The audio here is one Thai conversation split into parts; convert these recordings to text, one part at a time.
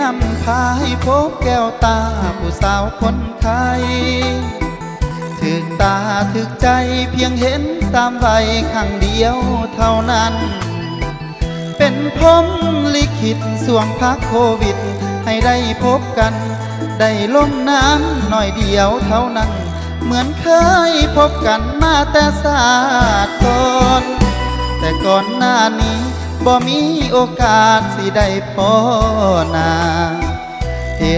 นำพาให้พบแก้วตาผู้สาวคนไทยถึกตาถึกใจเพียงเห็นสามใบครั้งเดียวเท่านั้น เป็นพรหมลิขิตสวงพักโควิด ให้ได้พบกัน ได้ล่มน้ำหน่อยเดียวเท่านั้น เหมือนเคยพบกันมาแต่ศาสตร์ก่อนแต่ก่อนหน้านี้บ่มีโอกาสสิได้พอนา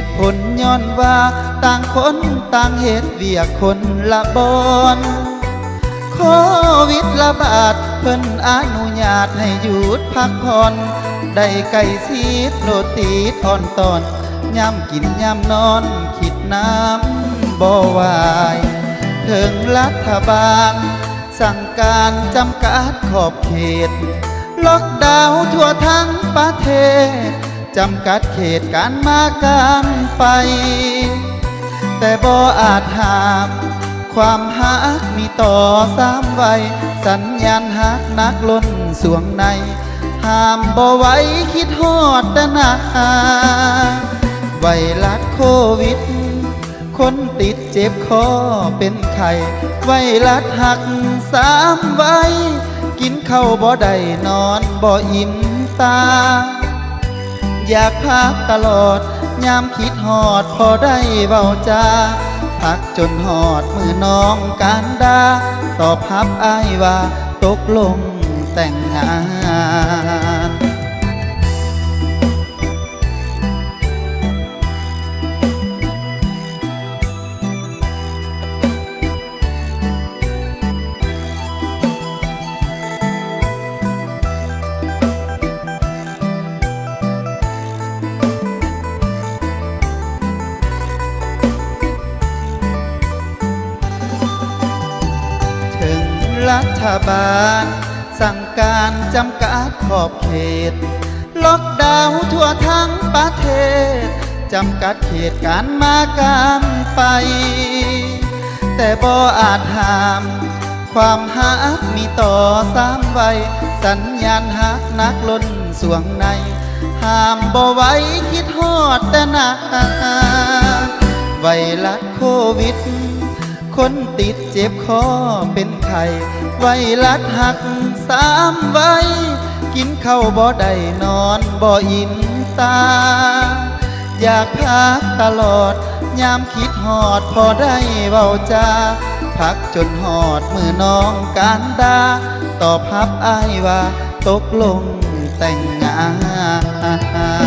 ตุผลย้อนว่าต่างคนต่างเหตุเวียกคนละบอนโควิดระบาดเพิ่นอนุญาตให้หยุดพักผ่อนได้ไก่ซีดโรตีทอนตอนย่ำกินย่ำนอนคิดน้ำบ่ไหวายถึงรัฐบาล สั่งการจำกัดขอบเขต ล็อกดาวน์ทั่วทั้งประเทศ จำกัดเขตการมาการไป แต่บ่อาจห้ามความหักมีต่อสามไวสัญญาณหักนักล้นสวงใน ห้ามบ่ไว้คิดฮอดแต่หนาไวรัสโควิด คนติดเจ็บคอเป็นไข้ไวรัสหักสามไว้กินข้าวบ่ได้นอนบ่อิ่มตา อยากพักตลอด ยามคิดหอดพอได้เบาจาพักจนหอดมือน้องการดาตอบพับอายว่า ตกลงแต่งงาน รัฐบาล สั่งการจำกัดขอบเขต ล็อกดาวน์ทั่วทั้งประเทศ จำกัดเขตการมาการไป แต่บ่อาจห้าม ความหักมีต่อสามวัยสัญญาณหักนักล้นสวงใน ห้ามบ่ไว้คิดฮอดแต่นาไวรัสโควิด คนติดเจ็บคอเป็นไข้ ไวรัสหักสามไว้ กินข้าวบ่ได้นอนบ่อินตา อยากพักตลอด ยามคิดหอดพอได้เบาจาพักจนหอดมือน้องการดาตอบพับอายว่า ตกลงแต่งงาน